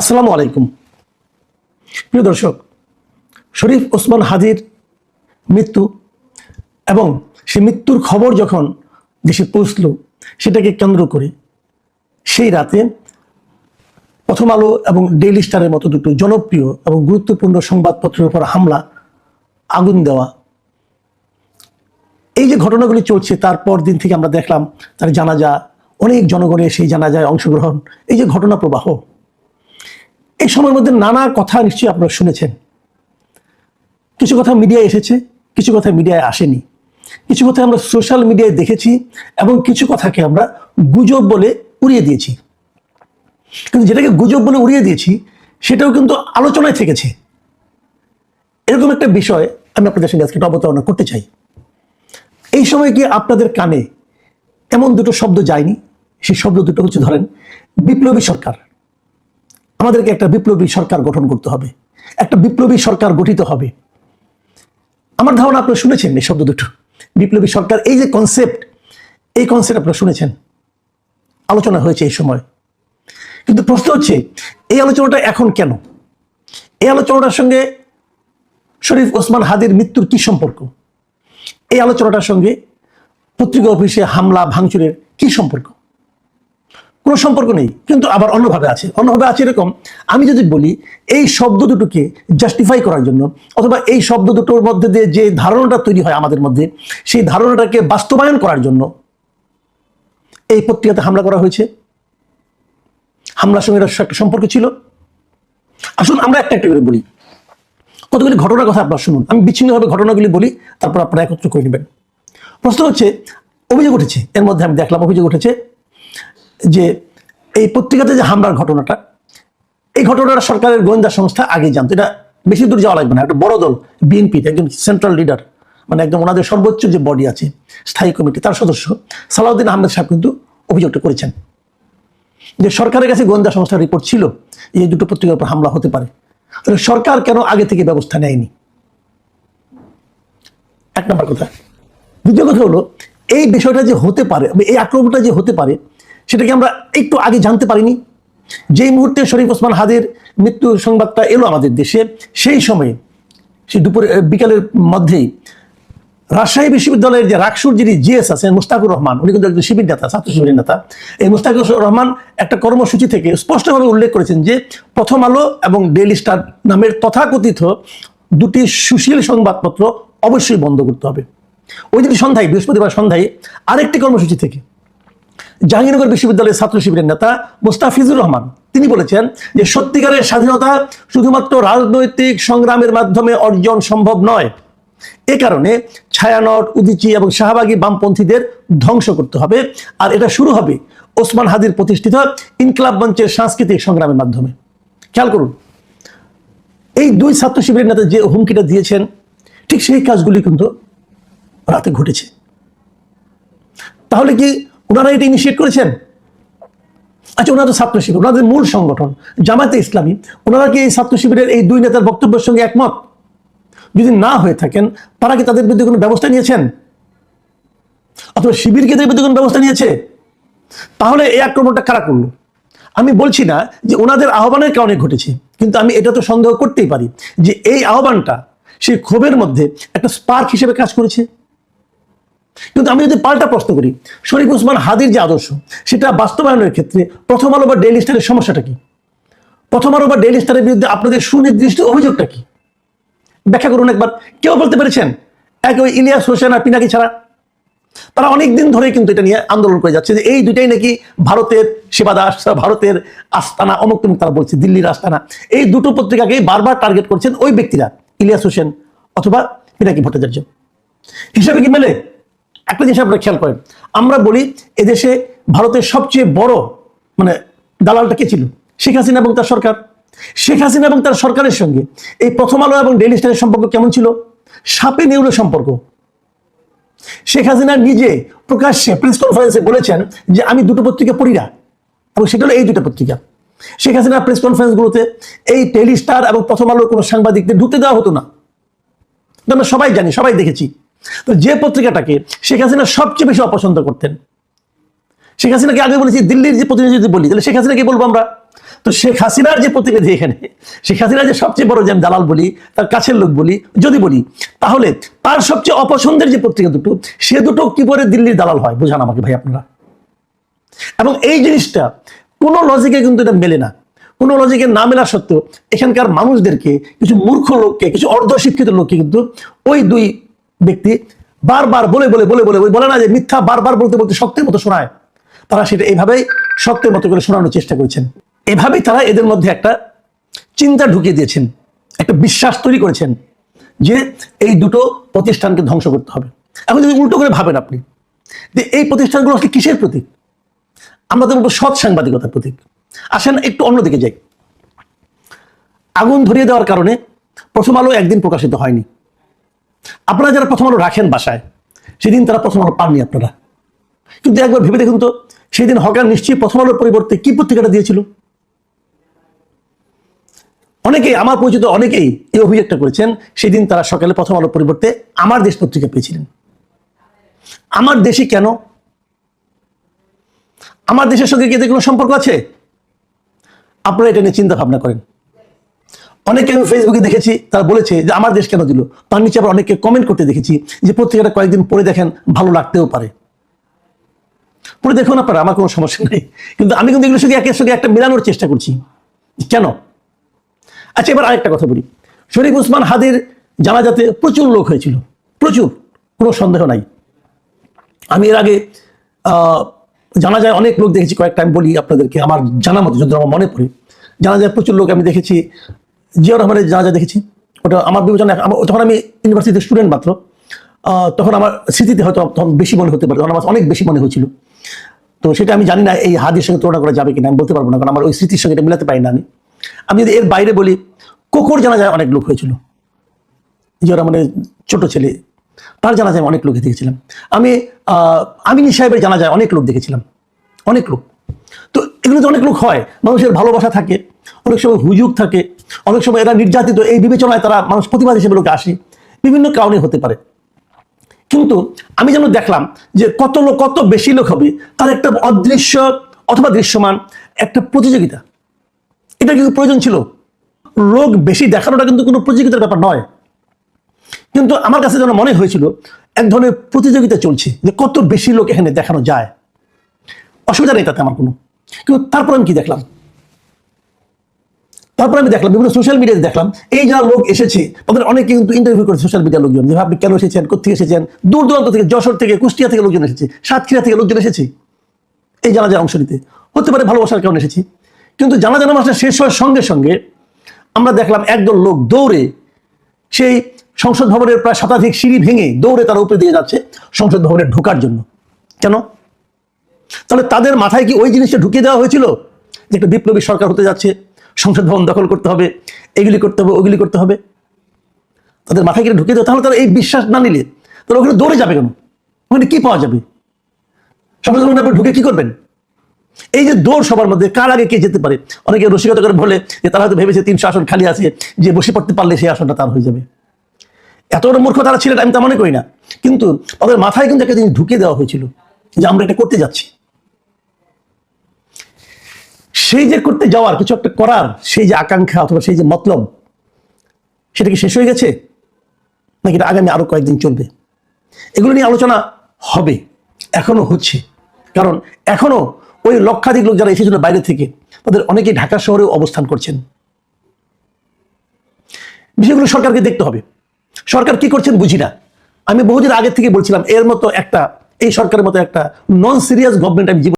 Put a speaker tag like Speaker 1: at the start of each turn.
Speaker 1: আসসালামু আলাইকুম। প্রিয় দর্শক, শরীফ ওসমান হাজির মৃত্যু এবং সে মৃত্যুর খবর যখন দেশে পৌঁছল, সেটাকে কেন্দ্র করে সেই রাতে প্রথম আলো এবং ডেইলি স্টারের মতো দুটো জনপ্রিয় এবং গুরুত্বপূর্ণ সংবাদপত্রের উপর হামলা, আগুন দেওয়া, এই যে ঘটনাগুলি চলছে তারপর দিন থেকে আমরা দেখলাম তার জানাজা, অনেক জনগণের সেই জানাজায় অংশগ্রহণ, এই যে ঘটনা প্রবাহ। এই সময়ের মধ্যে নানা কথা নিশ্চয়ই আপনারা শুনেছেন। কিছু কথা মিডিয়ায় এসেছে, কিছু কথা মিডিয়ায় আসেনি। কিছু কথা আমরা সোশ্যাল মিডিয়ায় দেখেছি এবং কিছু কথাকে আমরা গুজব বলে উড়িয়ে দিয়েছি। কিন্তু যেটাকে গুজব বলে উড়িয়ে দিয়েছি, সেটাও কিন্তু আলোচনায় থেকেছে। এরকম একটা বিষয় আমি আপনাদের সঙ্গে আজকে অবতারণা করতে চাই। এই সময় কি আপনাদের কানে এমন দুটো শব্দ যায়নি? সেই শব্দ দুটো হচ্ছে ধরেন বিপ্লবী সরকার। আমাদেরকে একটা বিপ্লবী সরকার গঠন করতে হবে। একটা বিপ্লবী সরকার গঠিত হবে। আমার ধারণা আপনারা শুনেছেন এই শব্দ দুটো। বিপ্লবী সরকার, এই যে কনসেপ্ট এই কনসেপ্ট আপনারা শুনেছেন। আলোচনা হয়েছে এই সময়। কিন্তু প্রশ্ন হচ্ছে, এই আলোচনাটা এখন কেন? এই আলোচনাটার সঙ্গে শরীফ ওসমান হাদির মৃত্যুর কি সম্পর্ক? এই আলোচনাটার সঙ্গে পত্রিকা অফিসে হামলা ভাঙচুরের কি সম্পর্ক? কোনো সম্পর্ক নেই, কিন্তু আবার অন্যভাবে আছে। অন্যভাবে আছে এরকম, আমি যদি বলি, এই শব্দ দুটোকে জাস্টিফাই করার জন্য, অথবা এই শব্দ দুটোর মধ্যে দিয়ে যে ধারণাটা তৈরি হয় আমাদের মধ্যে, সেই ধারণাটাকে বাস্তবায়ন করার জন্য এই পত্রিকাতে হামলা করা হয়েছে। হামলার সঙ্গে একটা সম্পর্ক ছিল। আসুন আমরা একটা একটা করে বলি। কতগুলি ঘটনার কথা আপনার শুনুন। আমি বিচ্ছিন্নভাবে ঘটনাগুলি বলি, তারপর আপনারা একত্র করে নেবেন। প্রশ্ন হচ্ছে, অভিযোগ উঠেছে, এর মধ্যে আমি দেখলাম অভিযোগ উঠেছে যে এই পত্রিকাতে যে হামলার ঘটনাটা, এই ঘটনাটা সরকারের গোয়েন্দা সংস্থা আগে জানতো। এটা বেশি দূর যাওয়া লাগবে না। একটা বড় দল বিএনপি একজন সেন্ট্রাল লিডার মানে একদম ওনাদের সর্বোচ্চ যে বডি আছে, স্থায়ী কমিটি তার সদস্য সালাউদ্দিন আহমেদ সাহেব কিন্তু অভিযোগটা করেছেন। যে সরকারের কাছে গোয়েন্দা সংস্থার রিপোর্ট ছিল যে এই দুটো পত্রিকার উপর হামলা হতে পারে। তাহলে সরকার কেন আগে থেকে ব্যবস্থা নেয়নি? এক নম্বর কথা। দ্বিতীয় কথা হলো, এই বিষয়টা যে হতে পারে, এই আক্রমণটা যে হতে পারে সেটাকে আমরা একটু আগে জানতে পারিনি। যেই মুহূর্তে শরীফ ওসমান হাদের মৃত্যু সংবাদটা এলো আমাদের দেশে, সেই সময়ে, সেই দুপুরে বিকালের মধ্যেই রাজশাহী বিশ্ববিদ্যালয়ের যে রাকসুর যিনি জিএস আছেন মুস্তাকুর রহমান, উনি কিন্তু একজন শিবির নেতা, ছাত্র শিবিরের নেতা। এই মুস্তাকুর রহমান একটা কর্মসূচি থেকে স্পষ্টভাবে উল্লেখ করেছেন যে প্রথম আলো এবং ডেইলি স্টার নামের তথাকথিত দুটি সুশীল সংবাদপত্র অবশ্যই বন্ধ করতে হবে। ওই দিন সন্ধ্যায়, বৃহস্পতিবার সন্ধ্যায় আরেকটি কর্মসূচি থেকে জাহাঙ্গীরনগর বিশ্ববিদ্যালয়ের ছাত্র শিবিরের নেতা মোস্তাফিজুর রহমান। তিনি বলেছেন যে সত্যিকারের স্বাধীনতা শুধুমাত্র রাজনৈতিক সংগ্রামের মাধ্যমে অর্জন সম্ভব নয়। এ কারণে ছায়ানট, উদিচি এবং শাহবাগী বামপন্থীদের ধ্বংস করতে হবে আর এটা শুরু হবে ওসমান হাদির প্রতিষ্ঠিত ইনকলাব মঞ্চের সাংস্কৃতিক সংগ্রামের মাধ্যমে। খেয়াল করুন, এই দুই ছাত্র শিবিরের নেতা যে হুমকিটা দিয়েছেন, ঠিক সেই কাজগুলি কিন্তু রাতে ঘটেছে। তাহলে কি ওনারা এটা ইনিশিয়েট করেছেন? আচ্ছা ওনারা ছাত্র শিবির, ওনাদের মূল সংগঠন জামাতে ইসলামী, ওনারা কি এই ছাত্র শিবিরের এই দুই নেতার বক্তব্যের সঙ্গে একমত? যদি না হয়ে থাকেন, তারা কি তাদের বিরুদ্ধে কোনো ব্যবস্থা নিয়েছেন? অথবা শিবিরকে তাদের বিরুদ্ধে কোনো ব্যবস্থা নিয়েছে? তাহলে এই আক্রমণটা কারা করল? আমি বলছি না যে ওনাদের আহ্বানের কারণে ঘটেছে, কিন্তু আমি এটা তো সন্দেহ করতেই পারি যে এই আহ্বানটা সেই ক্ষোভের মধ্যে একটা স্পার্ক হিসেবে কাজ করেছে। কিন্তু আমি যদি পাল্টা প্রশ্ন করি, শরীফ উসমান হাদির যে আদর্শ, সেটা বাস্তবায়নের ক্ষেত্রে প্রথম আলো বা ডেইলি স্টারের সমস্যাটা কি? প্রথম আলো বা ডেইলি স্টারের বিরুদ্ধে আপনাদের সুনির্দিষ্ট অভিযোগটা কি? ব্যাখ্যা করুন একবার। কেউ বলতে পেরেছেন? এক ওই ইলিয়াস হোসেন আর পিনাকি ছাড়া? তারা অনেক দিন ধরে কিন্তু এটা নিয়ে আন্দোলন করে যাচ্ছে যে এই দুইটাই নাকি ভারতের সেবাদাস ভারতের আস্তানা, অমুক তমুক তারা বলছে, দিল্লির আস্তানা। এই দুটো পত্রিকাকেই বারবার টার্গেট করছেন ওই ব্যক্তিরা, ইলিয়াস হোসেন অথবা পিনাকি ভট্টাচার্য। হিসাবে কি মেলে? একটা জিনিস আপনারা খেয়াল করেন, আমরা বলি এদেশে ভারতের সবচেয়ে বড় মানে দালালটা কে ছিল? শেখ হাসিনা এবং তার সরকার। শেখ হাসিনা এবং তার সরকারের সঙ্গে এই প্রথম আলো এবং ডেইলি স্টারের সম্পর্ক কেমন ছিল? সাপে নেউলে সম্পর্ক। শেখ হাসিনা নিজে প্রকাশ্যে প্রেস কনফারেন্সে বলেছেন যে, আমি দুটো পত্রিকা পড়ি না। এবং সেটা হলো এই দুটো পত্রিকা। শেখ হাসিনা প্রেস কনফারেন্সগুলোতে এই টেলিস্টার এবং প্রথম আলোর কোনো সাংবাদিকদের ঢুকতে দেওয়া হতো না। আমরা সবাই জানি, সবাই দেখেছি। তো যে পত্রিকাটাকে শেখ হাসিনা সবচেয়ে বেশি অপছন্দ করতেন, শেখ হাসিনাকে আগে বলেছি দিল্লির যে প্রতিনিধি যদি বলি, তাহলে শেখ হাসিনাকে বলব আমরা। তো শেখ হাসিনার যে প্রতিনিধি এখানে, শেখ হাসিনার যে সবচেয়ে বড় যে আমি দালাল বলি, তার কাছের লোক বলি, যদি বলি, তাহলে তার সবচেয়ে অপছন্দের যে পত্রিকা দুটো, সে দুটো কি করে দিল্লির দালাল হয়? বুঝান আমাকে ভাই আপনারা। এবং এই জিনিসটা কোনো লজিকে কিন্তু এটা মেলে না। কোনো লজিকে না মেলা সত্ত্বেও এখানকার মানুষদেরকে, কিছু মূর্খ লোককে, কিছু অর্ধশিক্ষিত লোককে কিন্তু ওই দুই ব্যক্তি বারবার বলে বলে বলে বলে বলে না যে মিথ্যা বারবার বলতে বলতে সত্যের মতো শোনায়। তারা সেটা এইভাবেই সত্যের মতো করে শোনানোর চেষ্টা করেছেন। এভাবেই তারা এদের মধ্যে একটা চিন্তা ঢুকিয়ে দিয়েছেন, একটা বিশ্বাস তৈরি করেছেন যে এই দুটো প্রতিষ্ঠানকে ধ্বংস করতে হবে। এখন যদি উল্টো করে ভাবেন আপনি, যে এই প্রতিষ্ঠানগুলো আসলে কিসের প্রতীক? আমরা তো বলব সৎ সাংবাদিকতার প্রতীক। আসেন একটু অন্যদিকে যাই। আগুন ধরিয়ে দেওয়ার কারণে প্রথম আলো একদিন প্রকাশিত হয়নি। আপনারা যারা প্রথম আলো রাখেন বাসায়, সেদিন তারা প্রথম আলো পাননি আপনারা। কিন্তু একবার ভেবে দেখুন তো, সেদিন হকার নিশ্চয়ই প্রথম আলোর পরিবর্তে কি পত্রিকাটা দিয়েছিল? অনেকেই, আমার পরিচিত অনেকেই এই অভিযোগটা করেছেন, সেদিন তারা সকালে প্রথম আলোর পরিবর্তে আমার দেশ পত্রিকা পেয়েছিলেন। আমার দেশে কেন? আমার দেশের সঙ্গে কি কোনো সম্পর্ক আছে? আপনারা এটা নিয়ে চিন্তা ভাবনা করেন। অনেকে আমি ফেসবুকে দেখেছি, তারা বলেছে যে আমার দেশ কেন দিল? তার নিচে আবার অনেকে কমেন্ট করতে দেখেছি যে পত্রিকাটা কয়েকদিন পরে দেখেন, ভালো লাগতেও পারে। পড়ে দেখুন আপনারা, আমার কোনো সমস্যা নেই। কিন্তু আমি কিন্তু এগুলোর সঙ্গে একের সঙ্গে একটা মেলানোর চেষ্টা করছি। কেন? আচ্ছা এবার আরেকটা কথা বলি। শরীফ উসমান হাদির জানাজাতে প্রচুর লোক হয়েছিল। প্রচুর, কোনো সন্দেহ নাই। আমি এর আগে জানা যায় অনেক লোক দেখেছি, কয়েকটা আমি বলি আপনাদেরকে, আমার জানা মতো, যদি আমার মনে পড়ে। জানা যায় প্রচুর লোক আমি দেখেছি। জিয়া রহমানের জানা যায় দেখেছি, ওটা আমার বিবেচনা তখন আমি ইউনিভার্সিটির স্টুডেন্ট মাত্র তখন আমার স্মৃতিতে হয়তো তখন বেশি মনে হতে পারে তখন আমার অনেক বেশি মনে হয়েছিল। তো সেটা আমি জানি না এই হাদির সঙ্গে তুলনা করা যাবে কিনা, আমি বলতে পারব না, কারণ আমার ওই স্মৃতির সঙ্গে এটা মিলাতে পারি না আমি। আমি যদি এর বাইরে বলি, কোকর জানা যায় অনেক লোক হয়েছিল। জিয়া রহমানের ছোট ছেলে, তার জানা যায় অনেক লোক দেখেছিলাম। আমি আমিনী সাহেবের জানা যায় অনেক লোক দেখেছিলাম। অনেক লোক। তো এগুলোতে অনেক লোক হয়, মানুষের ভালোবাসা থাকে, অনেক সময় হুজুগ থাকে অনেক সময় এরা নির্যাতিত, এই বিবেচনায় তারা মানুষ প্রতিবাদ হিসেবে লোকে আসে। বিভিন্ন কারণে হতে পারে। কিন্তু আমি যেন দেখলাম যে কত লোক, কত বেশি লোক হবে, তার একটা অদৃশ্য অথবা দৃশ্যমান একটা প্রতিযোগিতা। এটা কিন্তু প্রয়োজন ছিল। লোক বেশি দেখানোটা কিন্তু কোনো প্রতিযোগিতার ব্যাপার নয়। কিন্তু আমার কাছে যেন মনে হয়েছিল, এক ধরনের প্রতিযোগিতা চলছে যে কত বেশি লোক এখানে দেখানো যায়। অসুবিধা নেই তাতে আমার কোনো। কিন্তু তারপর আমি কি দেখলাম? তারপর আমি দেখলাম, বিভিন্ন সোশ্যাল মিডিয়াতে দেখলাম, এই যারা লোক এসেছে, তাদের অনেকে কিন্তু ইন্টারভিউ করে সোশ্যাল মিডিয়ার লোকজন। যে আপনি কেন এসেছেন কোথেকে এসেছেন? দূর দূরান্ত থেকে, যশোর থেকে, কুষ্টিয়া থেকে লোকজন এসেছে, সাতক্ষীরা থেকে লোকজন এসেছে। এই জানা যায় অংশ নিতে। হতে পারে ভালোবাসার কারণে এসেছি। কিন্তু জানাজা নামাজটা শেষ হওয়ার সঙ্গে সঙ্গে আমরা দেখলাম একদল লোক দৌড়ে, সেই সংসদ ভবনের প্রায় শতাধিক সিঁড়ি ভেঙে দৌড়ে তারা উপরে দিয়ে যাচ্ছে সংসদ ভবনে ঢোকার জন্য। কেন? তাহলে তাদের মাথায় কি ওই জিনিসটা ঢুকিয়ে দেওয়া হয়েছিল যে একটা বিপ্লবী সরকার হতে যাচ্ছে? সংসদ ভবন দখল করতে হবে, এগুলি করতে হবে, ওগুলি করতে হবে। তাদের মাথায় কি এটা ঢুকিয়ে দেওয়া তাহলে তারা এই বিশ্বাস না নিলে তাহলে ওখানে দৌড়ে যাবে কেন? ওখানে কি পাওয়া যাবে? সংসদ ভবনে আপনি ঢুকে কি করবেন? এই যে দৌড় সবার মধ্যে, কার আগে কে যেতে পারে? অনেকে রসিকতা করে বলে যে তারা হয়তো ভেবেছে তিনশো আসন খালি আছে, যে বসে পড়তে পারলে সেই আসনটা তার হয়ে যাবে। এত বড় মূর্খ তারা ছিলেন, আমি তা মনে করি না। কিন্তু তাদের মাথায় কিন্তু একটা জিনিস ঢুকিয়ে দেওয়া হয়েছিল যে আমরা এটা করতে যাচ্ছি। সেই যে করতে যাওয়ার, কিছু একটা করার, সেই যে আকাঙ্ক্ষা অথবা সেই যে মতলব, সেটা কি শেষ হয়ে গেছে? নাকি আগামী আরও কয়েকদিন চলবে? এগুলো নিয়ে আলোচনা হবে, এখনও হচ্ছে। কারণ এখনও ওই লক্ষাধিক লোক যারা এসেছিল বাইরে থেকে, তাদের অনেকেই ঢাকা শহরেও অবস্থান করছেন। বিষয়গুলো সরকারকে দেখতে হবে। সরকার কি করছেন বুঝি না। আমি বহুদিন আগে থেকে বলছিলাম, এর মতো একটা, এই সরকারের মতো একটা নন সিরিয়াস গভর্নমেন্ট আমি